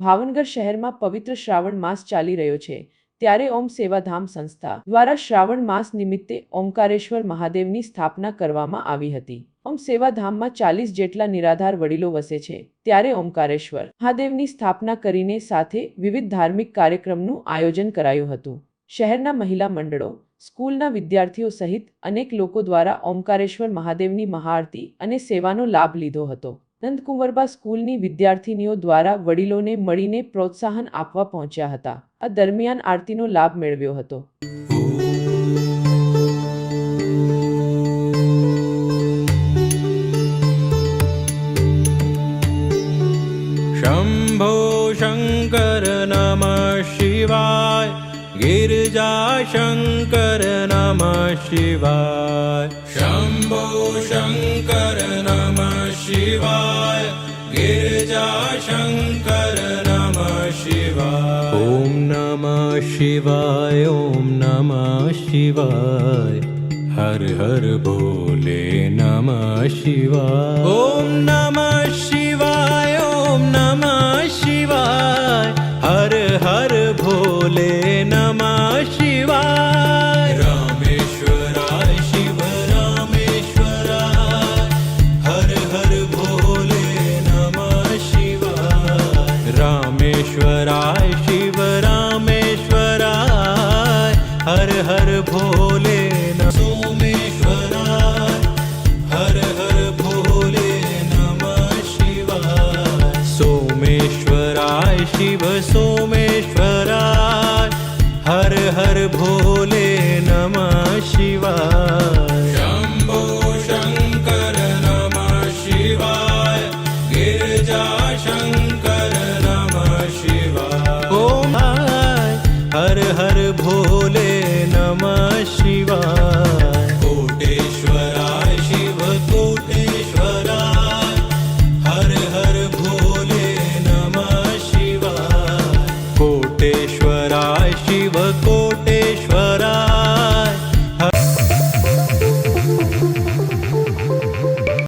ભાવનગર શહેરમાં પવિત્ર શ્રાવણ માસ ચાલી રહ્યો છે. ત્યારે ઓમ સેવાધામ સંસ્થા દ્વારા શ્રાવણ માસ નિમિત્તે ઓમકારેશ્વર મહાદેવની સ્થાપના કરવામાં આવી હતી. ઓમ સેવાધામમાં ચાલીસ જેટલા નિરાધાર વડીલો વસે છે. ત્યારે ઓમકારેશ્વર મહાદેવની સ્થાપના કરીને સાથે વિવિધ ધાર્મિક કાર્યક્રમનું આયોજન કરાયું હતું. શહેરના મહિલા મંડળો, સ્કૂલના વિદ્યાર્થીઓ સહિત અનેક લોકો દ્વારા ઓમકારેશ્વર મહાદેવની મહાઆરતી અને સેવાનો લાભ લીધો હતો. નંદકુંવરબા સ્કૂલની વિદ્યાર્થીનીઓ દ્વારા વડીલોને મળીને પ્રોત્સાહન આપવા પહોંચ્યા હતા આ દરમિયાન આરતીનો લાભ મેળવ્યો હતો शम्भो शङ्कर नमः शिवाय गिरिजाशङ्कर नमः शिवाय शम्भो शङ्कर नमः शिवाय गिरिजाशङ्कर नमः शिवाय। ॐ नमः शिवाय ॐ नमः शिवाय। हर हर भोले नमः शिवाय। ॐ नमः शिवाय ॐ नमः शिवाय। हर हर भोले नमः शिवाय रामेश्वराय शिव रामेश्वराय हर हर भोले नमः सोमेश्वराय हर हर भोले नमः शिवाय सोमेश्वराय शिव सोमेश्वराय हर हर भोले नमः शिवाय હર હર ભોલે